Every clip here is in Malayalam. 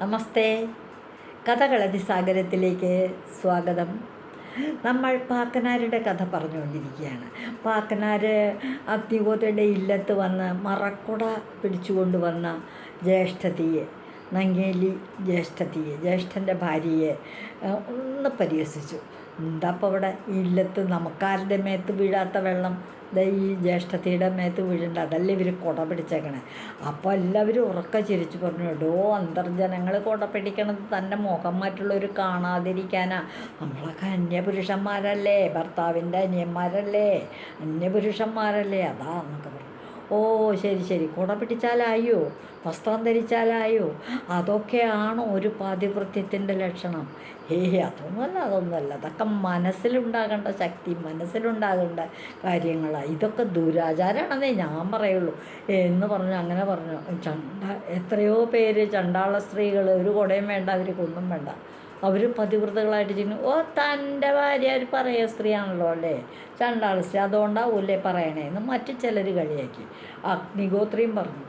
നമസ്തേ. കഥകളതിസാഗരത്തിലേക്ക് സ്വാഗതം. നമ്മൾ പാക്കനാരുടെ കഥ പറഞ്ഞുകൊണ്ടിരിക്കുകയാണ്. പാക്കനാര് അഗ്നിഹോത്രയുടെ ഇല്ലത്ത് വന്ന് മറക്കുട പിടിച്ചുകൊണ്ട് വന്ന ജ്യേഷ്ഠതിയെ നങ്ങേലി ജ്യേഷ്ഠത്തിയെ ജ്യേഷ്ഠന്റെ ഭാര്യയെ ഒന്ന് പരിഹസിച്ചു. എന്താ അപ്പോൾ അവിടെ ഇല്ലത്ത് നമുക്കാരുടെ മേത്ത് വീഴാത്ത വെള്ളം? ഈ ജ്യേഷ്ഠത്തിയുടെ മേത്ത് വീഴേണ്ട അതല്ലേ ഇവർ കുട പിടിച്ചേക്കണേ? അപ്പോൾ എല്ലാവരും ഉറക്ക ചിരിച്ചു പറഞ്ഞു എടോ അന്തർജനങ്ങൾ കുട പിടിക്കണത് തന്റെ മുഖം മറ്റുള്ളവർ കാണാതിരിക്കാനാ. നമ്മളൊക്കെ അന്യപുരുഷന്മാരല്ലേ ഭർത്താവിന്റെ അന്യന്മാരല്ലേ അന്യപുരുഷന്മാരല്ലേ അതാ എന്നൊക്കെ പറഞ്ഞു. ഓ ശരി ശരി. കുട പിടിച്ചാലായോ? വസ്ത്രം ധരിച്ചാലായോ? അതൊക്കെയാണോ ഒരു പാതിവൃത്യത്തിന്റെ ലക്ഷണം. ഏയ് അതൊന്നുമല്ല അതൊന്നുമല്ല. അതൊക്കെ മനസ്സിലുണ്ടാകേണ്ട ശക്തി മനസ്സിലുണ്ടാകേണ്ട കാര്യങ്ങളാണ് ഇതൊക്കെ ദുരാചാരമാണെന്നേ ഞാൻ പറയുള്ളൂ. എന്ന് പറഞ്ഞു അങ്ങനെ പറഞ്ഞു. ചണ്ട എത്രയോ പേര് ചണ്ടാള സ്ത്രീകൾ ഒരു കുടയും വേണ്ട അവർക്കൊന്നും വേണ്ട. അവർ പതിവ്രതകളായിട്ട് ചെയ്യുന്നു. ഓ തന്റെ ഭാര്യ ഒരു പറയ സ്ത്രീയാണല്ലോ അല്ലേ? ചണ്ടാള സ്ത്രീ. അതുകൊണ്ടാവൂല്ലേ പറയണേന്ന് മറ്റു ചിലർ കളിയാക്കി. അഗ്നിഗോത്രിയും പറഞ്ഞു.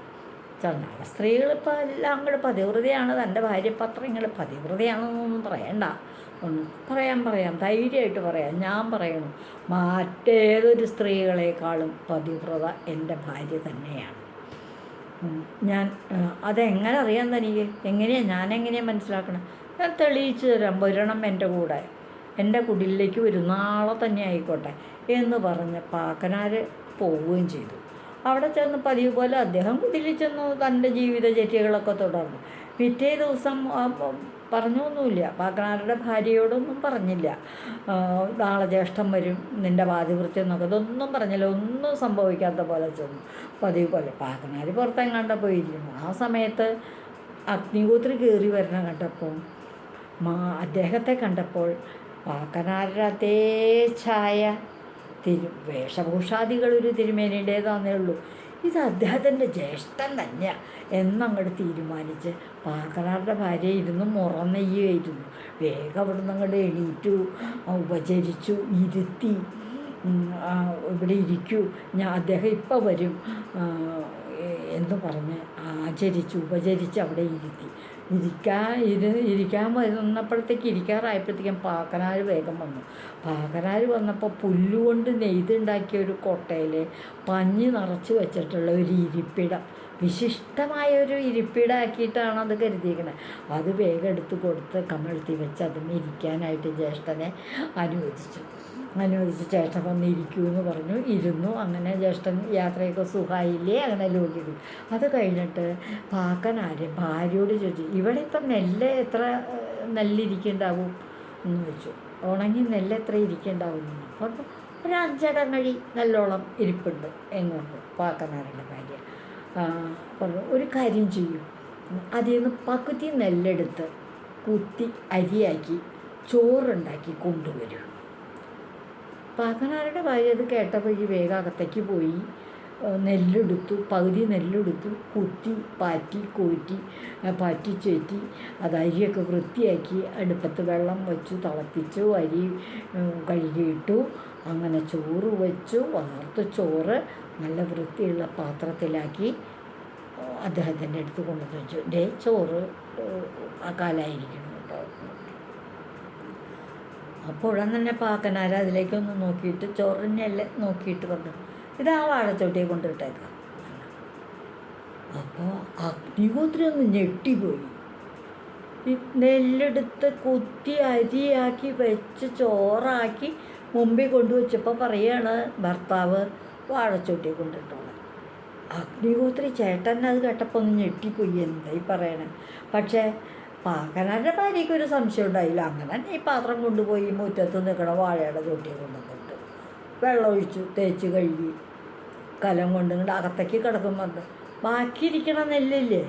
ചണ്ടാള സ്ത്രീകൾ ഇപ്പോൾ എല്ലാം അങ്ങോട്ട് പതിവ്രതയാണ്. തന്റെ ഭാര്യ പത്രങ്ങൾ പതിവ്രതയാണെന്നൊന്നും പറയണ്ട. ഒന്ന് പറയാം പറയാം. ധൈര്യമായിട്ട് പറയാം. ഞാൻ പറയണു മറ്റേതൊരു സ്ത്രീകളെക്കാളും പതിവ്രത എന്റെ ഭാര്യ തന്നെയാണ്. ഞാൻ അതെങ്ങനെ അറിയാൻ തനിക്ക്? എങ്ങനെയാണ് ഞാൻ എങ്ങനെയാണ് മനസ്സിലാക്കണം? ഞാൻ തെളിയിച്ചു തരാം. വരണം എന്റെ കൂടെ. എന്റെ കുടിലേക്ക് വരും നാളെ തന്നെ ആയിക്കോട്ടെ എന്ന് പറഞ്ഞ് പാക്കനാർ പോവുകയും ചെയ്തു. അവിടെ ചെന്ന് പതിവ് പോലെ അദ്ദേഹം കുടിലിൽ ചെന്നു തന്റെ ജീവിതചര്യകളൊക്കെ തുടർന്നു. പിറ്റേ ദിവസം പറഞ്ഞൊന്നുമില്ല. പാക്കനാരുടെ ഭാര്യയോടൊന്നും പറഞ്ഞില്ല. നാളെ ജ്യേഷ്ഠം വരും നിന്റെ ബാധിവൃത്തി എന്നൊക്കെ. ഇതൊന്നും പറഞ്ഞില്ല. ഒന്നും സംഭവിക്കാത്ത പോലെ ചെന്നു. പതിവ് പോലെ. പാക്കനാർ പുറത്തെങ്ങാണ്ട പോയിരുന്നു ആ സമയത്ത് അഗ്നിഹോത്രി കയറി വരണം കണ്ടപ്പോൾ മാ അദ്ദേഹത്തെ കണ്ടപ്പോൾ പാക്കനാരുടെ അതേ ഛായ. തിരു വേഷഭൂഷാദികൾ ഒരു തിരുമേനിയുടേതാന്നേ ഉള്ളൂ. ഇത് അദ്ദേഹത്തിന്റെ ജ്യേഷ്ഠൻ തന്നെയാണ് എന്നങ്ങോട്ട് തീരുമാനിച്ച് പാക്കനാരുടെ ഭാര്യ ഇരുന്ന് മുറന്നെയ്യുമായിരുന്നു വേഗം അവിടെ നിന്ന് അങ്ങോട്ട് എണീറ്റു ഉപചരിച്ചു ഇരുത്തി ഇവിടെ ഇരിക്കൂ ഞാൻ അദ്ദേഹം ഇപ്പോൾ വരും എന്ന് പറഞ്ഞ് ആചരിച്ചു ഉപചരിച്ച് അവിടെ ഇരുത്തി. ഇരിക്കാൻ ഇരു ഇരിക്കാൻ വന്നപ്പോഴത്തേക്ക് ഇരിക്കാറായപ്പോഴത്തേക്കും പാക്കനാർ വേഗം വന്നു. പാക്കനാർ വന്നപ്പോൾ പുല്ലുകൊണ്ട് നെയ്തുണ്ടാക്കിയ ഒരു കൊട്ടയിൽ പഞ്ഞി നിറച്ച് വെച്ചിട്ടുള്ള ഒരു ഇരിപ്പിടം. വിശിഷ്ടമായ ഒരു ഇരിപ്പിടാക്കിയിട്ടാണ് അത് കരുതിയിരിക്കുന്നത് അത് വേഗം എടുത്ത് കൊടുത്ത് കമഴ്ത്തി വെച്ച് അതും ഇരിക്കാനായിട്ട് ജ്യേഷ്ഠനെ അനുവദിച്ചു. അനുവദിച്ച് ജ്യേഷ്ഠൻ വന്നിരിക്കൂ എന്ന് പറഞ്ഞു. ഇരുന്നു. അങ്ങനെ ജ്യേഷ്ഠൻ യാത്രയൊക്കെ സുഖമായില്ലേ അങ്ങനെ ലോകിക്കും അത് കഴിഞ്ഞിട്ട് പാക്കനാര് ഭാര്യയോട് ചോദിച്ചു. ഇവിടെ ഇപ്പം നെല്ല് എത്ര നെല്ലിരിക്കുന്നുണ്ടാവും എന്ന് വെച്ചു ഉണങ്ങി നെല്ല് എത്ര ഇരിക്കുന്നുണ്ടാവും അപ്പം ഒരു ഒരു കഴി നല്ലോണം ഇരിപ്പുണ്ട് എന്നുണ്ട് പാക്കനാരുടെ ഭാര്യ. പറഞ്ഞു ഒരു കാര്യം ചെയ്യും. അതിൽ നിന്ന് പകുതി നെല്ലെടുത്ത് കുത്തി അരിയാക്കി ചോറുണ്ടാക്കി കൊണ്ടുവരും. പാക്കനാരുടെ ഭാര്യ അത് കേട്ടപ്പോൾ ഈ വേഗം അകത്തേക്ക് പോയി. നെല്ലെടുത്തു. പകുതി നെല്ലെടുത്തു. കുത്തി പാറ്റി കോറ്റി പാറ്റി ചേറ്റി അത് അരിയൊക്കെ വൃത്തിയാക്കി അടുപ്പത്ത് വെള്ളം വെച്ചു തിളപ്പിച്ചു അരി കഴുകിയിട്ടു അങ്ങനെ ചോറ് വെച്ചു. വാർത്ത ചോറ് നല്ല വൃത്തിയുള്ള പാത്രത്തിലാക്കി അദ്ദേഹത്തിന്റെ അടുത്ത് കൊണ്ടുവന്ന്. വെച്ചു ഡേ ചോറ് ആ കാലായിരിക്കണം കേട്ടോ. അപ്പോഴാണ് തന്നെ പാക്കനാർ അതിലേക്കൊന്ന് നോക്കിയിട്ട് ചോറിനെല്ലാം നോക്കിയിട്ട് പറഞ്ഞു ഇത് ആ വാഴച്ചോട്ടിയെ കൊണ്ടിട്ടേക്കാം അപ്പോൾ അഗ്നിഹോത്രി ഒന്ന് ഞെട്ടിപ്പോയി. നെല്ലെടുത്ത് കുത്തി അരിയാക്കി വെച്ച് ചോറാക്കി മുമ്പിൽ കൊണ്ടുവച്ചപ്പോൾ പറയാണ് ഭർത്താവ് വാഴച്ചോട്ടിയെ കൊണ്ടിട്ടോളെ അഗ്നിഹോത്രി ചേട്ടൻ അത് കേട്ടപ്പോൾ ഒന്ന് ഞെട്ടിപ്പോയി എന്തായി പറയണേ? പക്ഷേ പാക്കനാരുടെ ഭാര്യയ്ക്ക് ഒരു സംശയം ഉണ്ടായില്ല. അങ്ങനെ ഈ പാത്രം കൊണ്ടുപോയി മുറ്റത്ത് നിൽക്കണ വാഴയുടെ തൊട്ടി കൊണ്ടുവന്നിട്ട് വെള്ളമൊഴിച്ചു തേച്ച് കഴുകി കലം കൊണ്ട് ഇങ്ങോട്ട് അകത്തേക്ക് കിടക്കുമ്പോൾ ബാക്കിയിരിക്കണ നെല്ലില്ലേ?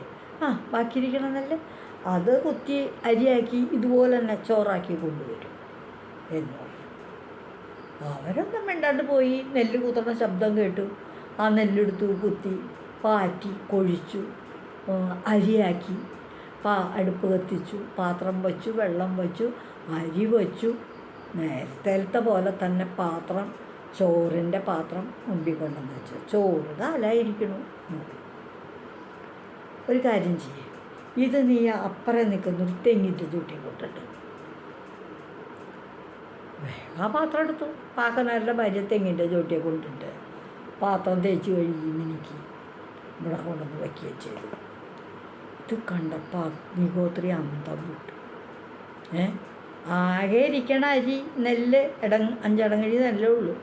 ആ ബാക്കിയിരിക്കണ നെല്ല് അത് കുത്തി അരിയാക്കി ഇതുപോലെ തന്നെ ചോറാക്കി കൊണ്ടുവരും എന്ന് പറഞ്ഞു. അവരൊന്നും മിണ്ടാണ്ട് പോയി നെല്ല് കുത്തണ ശബ്ദം കേട്ടു. ആ നെല്ലെടുത്തു കുത്തി പാറ്റി കൊഴിച്ചു അരിയാക്കി പാ അടുപ്പ് കത്തിച്ചു പാത്രം വച്ചു വെള്ളം വച്ചു അരി വച്ചു. നേരത്തെ പോലെ തന്നെ പാത്രം ചോറിന്റെ പാത്രം മുമ്പിൽ കൊണ്ടുവന്ന് വെച്ചു. ചോറ് കാലായിരിക്കണു. ഒരു കാര്യം ചെയ്യേ. ഇത് നീ അപ്പുറം നിൽക്കുന്ന ഒരു തെങ്ങിന്റെ ചൂട്ടി കൊണ്ടിട്ട് ആ പാത്രം എടുത്തു. പാക്കനാരുടെ ഭാര്യ തെങ്ങിന്റെ ചോട്ടിയെ കൊണ്ടിട്ട് പാത്രം തേച്ച് കഴുകി മിനിക്ക് ഇവിടെ കൊണ്ടുവന്ന് വയ്ക്കുകയും ചെയ്തു. ഇത് കണ്ടപ്പോൾ അഗ്നിഹോത്രി അന്തം വിട്ടു. ഏ? ആകെ ഇരിക്കണ അരി നെല്ല് ഇടങ് അഞ്ചടങ്ങഴി നെല്ലേ ഉള്ളൂ.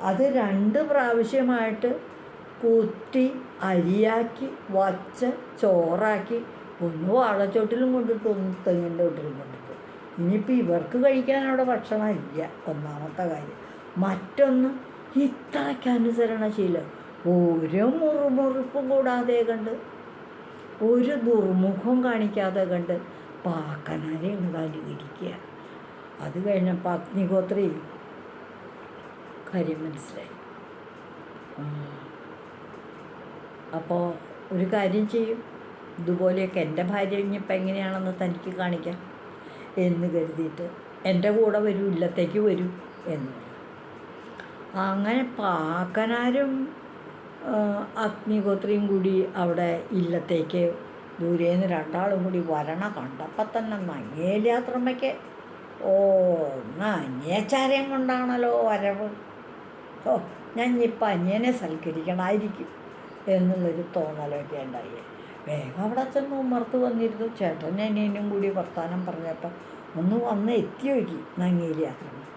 അത് രണ്ട് പ്രാവശ്യമായിട്ട് കുത്തി അരിയാക്കി വച്ച് ചോറാക്കി ഒന്ന് വാഴച്ചോട്ടിലും കൊണ്ടിട്ട് ഒന്ന് തെങ്ങിന്റെ വീട്ടിലും കൊണ്ടിട്ട്. ഇനിയിപ്പോൾ ഇവർക്ക് കഴിക്കാൻ അവിടെ ഭക്ഷണം ഇല്ല ഒന്നാമത്തെ കാര്യം. മറ്റൊന്ന് ഇത്രയ്ക്ക് അനുസരണശീലം ഒരു മുറുമുറുപ്പും കൂടാതെ കണ്ട് ഒരു ദുർമുഖം കാണിക്കാതെ കണ്ട് പാക്കനാരെ അങ്ങോട്ട് അനുകരിക്കുക അത് കഴിഞ്ഞപ്പോൾ അഗ്നിഹോത്രി. കാര്യം മനസ്സിലായി. അപ്പോൾ ഒരു കാര്യം ചെയ്യും. ഇതുപോലെയൊക്കെ എന്റെ ഭാര്യ ഇനിയിപ്പോൾ എങ്ങനെയാണെന്ന് തനിക്ക് കാണിക്കാം എന്ന് കരുതിയിട്ട് എന്റെ കൂടെ വരും ഇല്ലത്തേക്ക് വരും എന്ന് അങ്ങനെ പാക്കനാരും അഗ്നിഹോത്രിയും കൂടി അവിടെ ഇല്ലത്തേക്ക് ദൂരേന്ന് രണ്ടാളും കൂടി വരണ കണ്ടപ്പോൾ തന്നെ നങ്ങേലിയാത്രമ്മയ്ക്ക് ഓ അന്യാചാരം കൊണ്ടാണല്ലോ വരവ്. ഓ ഞാൻ ഇപ്പം അന്യനെ സൽക്കരിക്കണമായിരിക്കും എന്നുള്ളൊരു തോന്നലൊക്കെ ഉണ്ടായി. വേഗം അവിടെ ചെന്ന് ഉമ്മർത്ത് വന്നിരുന്നു. ചേട്ടൻ അനിയനും കൂടി വർത്താനം പറഞ്ഞപ്പോൾ ഒന്ന് വന്ന് എത്തി നോക്കി നങ്ങേലി ആക്രമണം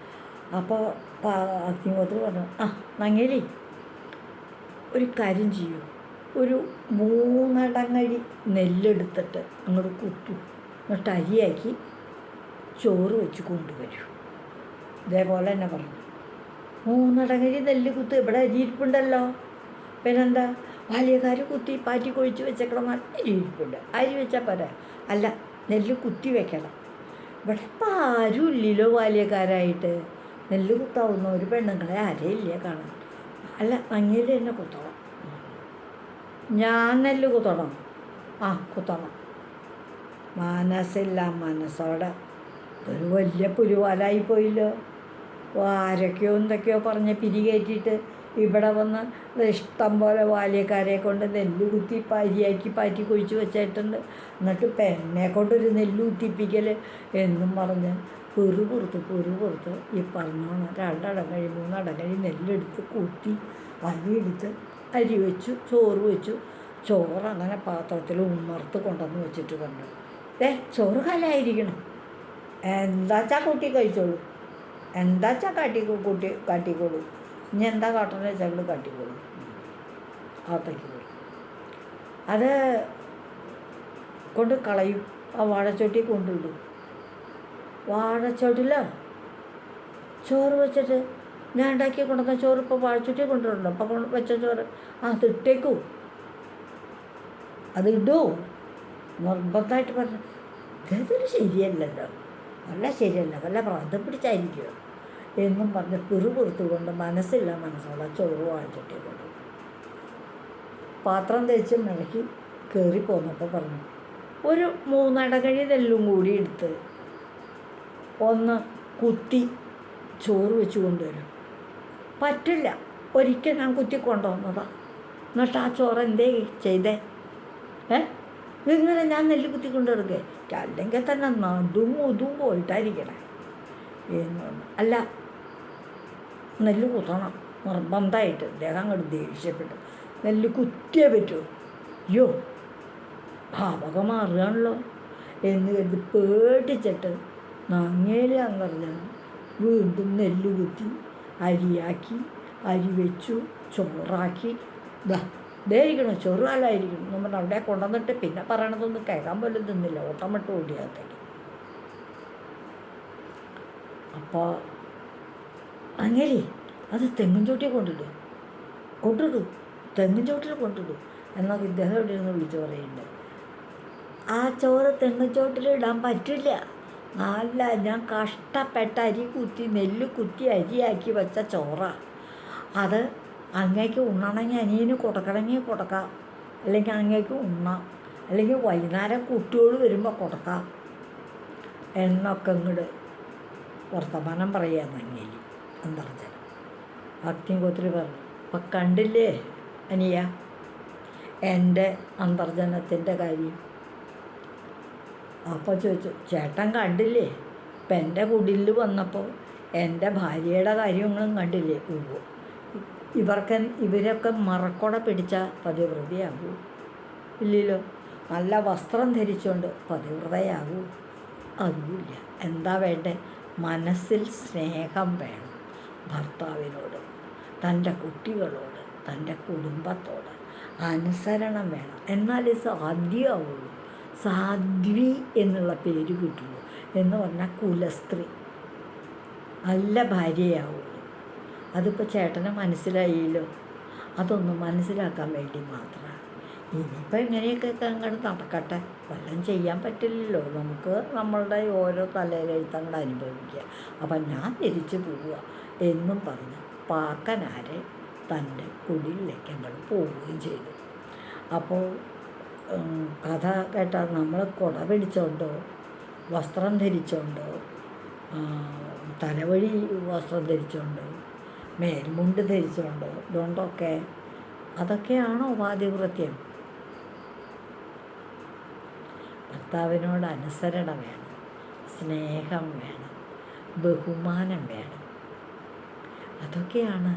അപ്പോൾ അഗ്നിഹോത്രി പറഞ്ഞു ആ നങ്ങേലി ഒരു കാര്യം ചെയ്യൂ. ഒരു മൂന്നടങ്ങഴി നെല്ലെടുത്തിട്ട് അങ്ങോട്ട് കുത്തു. എന്നിട്ട് അരിയാക്കി ചോറ് വെച്ച് കൊണ്ടുവരൂ. ഇതേപോലെ തന്നെ പറഞ്ഞു. മൂന്നടങ്ങഴി നെല്ല് കുത്ത് ഇവിടെ അരിയിരിപ്പുണ്ടല്ലോ. പിന്നെന്താ? ബാല്യക്കാർ കുത്തി പാറ്റി കൊഴിച്ച് വെച്ചേക്കണം അരി ഇരിപ്പുണ്ട് അരി വെച്ചാൽ പോരാ? അല്ല നെല്ല് കുത്തി വെക്കണം. ഇവിടെ ഇപ്പം ആരും ഇല്ലല്ലോ ബാല്യക്കാരായിട്ട്. നെല്ല് കുത്താവുന്ന ഒരു പെണ്ണുങ്ങളെ ആരെയില്ല കാണാൻ. അല്ല അങ്ങേര് തന്നെ കുത്തണം. ഞാൻ നെല്ല് കുത്തണം. ആ കുത്തണം. മനസ്സില്ല മനസ്സോടെ ഒരു വലിയ പുരുവാലായി പോയില്ലോ. ആരൊക്കെയോ എന്തൊക്കെയോ പറഞ്ഞ് പിരികേറ്റിട്ട് ഇവിടെ വന്ന് ഇഷ്ടം പോലെ ബാല്യക്കാരെ കൊണ്ട് നെല്ല് കുത്തി പരിയാക്കി പാറ്റി കുഴിച്ച് വെച്ചിട്ടുണ്ട്. എന്നിട്ട് പെണ്ണെ കൊണ്ടൊരു നെല്ല് കുത്തിപ്പിക്കൽ എന്നും പറഞ്ഞ് പെറു പുറത്ത് പെറു പുറത്ത് ഈ പറഞ്ഞോണം രണ്ടടം കഴി മൂന്നടം കഴി നെല്ലെടുത്ത് കൂട്ടി അരിയെടുത്ത് അരി വെച്ചു ചോറ് വെച്ചു. ചോറ് അങ്ങനെ പാത്രത്തിൽ ഉമ്മർത്ത് കൊണ്ടുവന്ന് വെച്ചിട്ട് കണ്ടു. ഏ ചോറ് കലായിരിക്കണം എന്താച്ചാ കൂട്ടി കഴിച്ചോളൂ? എന്താച്ചാ കാട്ടി കൂട്ടി കാട്ടിക്കോളൂ? ഇനി എന്താ കാട്ടണമെന്ന് വെച്ചാൽ കാട്ടിക്കോളൂ. അകത്തേക്ക് പോയി. അത് കൊണ്ട് കളയും. ആ വാഴച്ചോട്ടി കൊണ്ടിടും വാഴച്ചോട്ടില്ല ചോറ് വെച്ചിട്ട് ഞാൻ ഉണ്ടാക്കി കൊണ്ടുവന്ന ചോറ് ഇപ്പോൾ വാഴച്ചോട്ടി കൊണ്ടുവരണ്ടോ കൊണ്ട് വെച്ച ചോറ് ആ അതിട്ടേക്കൂ അത് ഇടൂ. നിർബന്ധമായിട്ട് പറഞ്ഞു ഇതൊരു ശരിയല്ലല്ലോ. വല്ല ശരിയല്ല. വല്ല പ്രാന്തം പിടിച്ചായിരിക്കുമോ എന്നും പറഞ്ഞ് പിറുപിറുത്തുകൊണ്ട് മനസ്സില്ല മനസ്സോടെ ചോറ് വാങ്ങിച്ചിട്ടേ കൊണ്ടു. പാത്രം തേച്ച് മിളക്കി കയറി പോന്നപ്പോൾ പറഞ്ഞു ഒരു മൂന്നടകഴി നെല്ലും കൂടി എടുത്ത് ഒന്ന് കുത്തി ചോറ് വെച്ച് കൊണ്ടുവരും. പറ്റില്ല. ഒരിക്കൽ ഞാൻ കുത്തി കൊണ്ടുവന്നതാണ് എന്നിട്ട് ആ ചോറ് എന്തേ ചെയ്തേ? ഏ? ഇങ്ങനെ ഞാൻ നെല്ല് കുത്തി കൊണ്ടുവരുകേ അല്ലെങ്കിൽ തന്നെ നടും ഒതും പോയിട്ടായിരിക്കണേ. എന്ന് പറഞ്ഞു. അല്ല നെല്ല് കുത്തണം. നിർബന്ധമായിട്ട്. അദ്ദേഹം അങ്ങോട്ട് ദേഷ്യപ്പെട്ടു. നെല്ല് കുത്തിയേ പറ്റൂ. അയ്യോ ഭാവകമാറുകയാണല്ലോ എന്ന് കരുതി പേടിച്ചിട്ട് നങ്ങേലി പറഞ്ഞാൽ വീണ്ടും നെല്ല് കുത്തി അരിയാക്കി അരി വെച്ചു ചോറാക്കി. ദാ ദേ ഇരിക്കണം ചോറ് കാലായിരിക്കണം എന്ന് പറഞ്ഞാൽ അവിടെ കൊണ്ടുവന്നിട്ട് പിന്നെ പറയണതൊന്നും കേൾക്കാൻ പോലും തിന്നില്ല. ഓട്ടമിട്ട് ഓടിയകത്തേക്ക് അപ്പോൾ അങ്ങനെ അത് തെങ്ങും ചോട്ടിയെ കൊണ്ടിടും കൊണ്ടിടും തെങ്ങും ചോട്ടിൽ കൊണ്ടിടും എന്നാൽ ഇദ്ദേഹം ഇവിടെ വിളിച്ചു പറയുന്നുണ്ട്. ആ ചോറ് തെങ്ങും ചോട്ടിൽ ഇടാൻ പറ്റില്ല. അല്ല ഞാൻ കഷ്ടപ്പെട്ട അരി കുത്തി നെല്ല് കുത്തി അരിയാക്കി വെച്ച ചോറ. അത് അങ്ങേക്ക് ഉണ്ണണമെങ്കിൽ അനിയന് കൊടുക്കണമെങ്കിൽ കൊടുക്കാം. അല്ലെങ്കിൽ അങ്ങേക്ക് ഉണ്ണാം. അല്ലെങ്കിൽ വൈകുന്നേരം കുട്ടിയോട് വരുമ്പോൾ കൊടുക്കാം. എന്നൊക്കെ ഇങ്ങോട്ട് വർത്തമാനം പറയാൻ അങ്ങേലി. എന്തറിഞ്ഞാൽ ഭക്തി കൊത്തിരി പറഞ്ഞു. അപ്പം കണ്ടില്ലേ അനിയ? എന്റെ അന്തർജനത്തിന്റെ കാര്യം. അപ്പോൾ ചോദിച്ചു ചേട്ടൻ കണ്ടില്ലേ? ഇപ്പം എന്റെ കുടിലിൽ വന്നപ്പോൾ എന്റെ ഭാര്യയുടെ കാര്യങ്ങളും കണ്ടില്ലേ? ഉവ്വ്. ഇവർക്ക് ഇവരൊക്കെ മറക്കൊട പിടിച്ച പതിവ്രതയാകൂ. ഇല്ലല്ലോ. നല്ല വസ്ത്രം ധരിച്ചുകൊണ്ട് പതിവ്രതയാകൂ. അതുമില്ല. എന്താ വേണ്ടേ? മനസ്സിൽ സ്നേഹം വേണം ഭർത്താവിനോട് തന്റെ കുട്ടികളോട് തന്റെ കുടുംബത്തോട്. അനുസരണം വേണം. എന്നാലേ സാധ്യമാവുള്ളൂ സാധ്വി എന്നുള്ള പേര് കിട്ടുള്ളൂ എന്ന് പറഞ്ഞാൽ കുലസ്ത്രീ. നല്ല ഭാര്യയാവുള്ളൂ അതിപ്പോൾ ചേട്ടന് മനസ്സിലായില്ലോ. അതൊന്നും മനസ്സിലാക്കാൻ വേണ്ടി മാത്രമാണ് ഇനിയിപ്പോൾ ഇങ്ങനെയൊക്കെ അങ്ങോട്ട് നടക്കട്ടെ. വല്ലതും ചെയ്യാൻ പറ്റില്ലല്ലോ. നമുക്ക് നമ്മളുടെ ഓരോ തലയിലെഴുത്ത് അങ്ങോട്ട് അനുഭവിക്കുക. അപ്പം ഞാൻ തിരിച്ചു പോവുക എന്നും പറഞ്ഞ് പാക്കനാരെ തന്റെ കുടിലേക്ക് അങ്ങോട്ട് പോവുകയും ചെയ്തു. അപ്പോൾ കഥ കേട്ടാൽ നമ്മൾ കുട പിടിച്ചോണ്ടോ വസ്ത്രം ധരിച്ചോണ്ടോ തലവഴി വസ്ത്രം ധരിച്ചോണ്ടോ മേൽമുണ്ട് ധരിച്ചോണ്ടോ ഇതുകൊണ്ടൊക്കെ അതൊക്കെയാണോ പാതിവൃത്യം ഭർത്താവിനോട് അനുസരണ വേണം സ്നേഹം വേണം ബഹുമാനം വേണം. അതൊക്കെയാണ്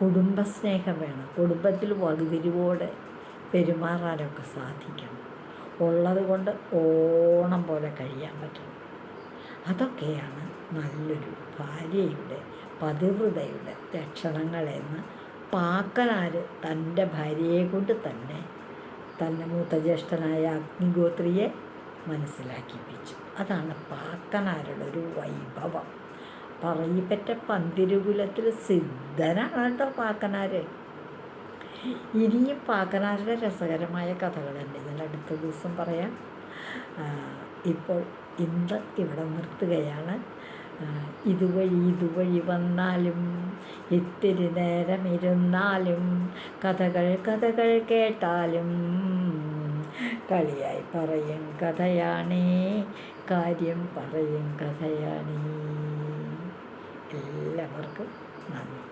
കുടുംബസ്നേഹം വേണം. കുടുംബത്തിൽ വകുതിരിവോടെ പെരുമാറാനൊക്കെ സാധിക്കണം. ഉള്ളത് കൊണ്ട് ഓണം പോലെ കഴിയാൻ പറ്റണം അതൊക്കെയാണ് നല്ലൊരു ഭാര്യയുടെ പതിവ്രതയുടെ ലക്ഷണങ്ങളെന്ന് പാക്കനാർ തന്റെ ഭാര്യയെ കൊണ്ട് തന്നെ തന്റെ മൂത്ത ജ്യേഷ്ഠനായ അഗ്നിഗോത്രിയെ മനസ്സിലാക്കിപ്പിച്ചു. അതാണ് പാക്കനാരുടെ ഒരു വൈഭവം പറയിപ്പറ്റ പന്തിരുകുലത്തിൽ സിദ്ധനാണ് കേട്ടോ പാക്കനാര്. ഇനിയും പാക്കനാരുടെ രസകരമായ കഥകളുണ്ട് ഇതിൽ അടുത്ത ദിവസം പറയാം. ഇപ്പോൾ ഇന്ന് ഇവിടെ നിർത്തുകയാണ്. ഇതുവഴി ഇതുവഴി വന്നാലും ഇത്തിരി നേരം ഇരുന്നാലും കഥകൾ കഥകൾ കേട്ടാലും കളിയായി പറയും കഥയാണേ കാര്യം പറയും കഥയാണേ. എല്ലാവർക്കും നന്ദി.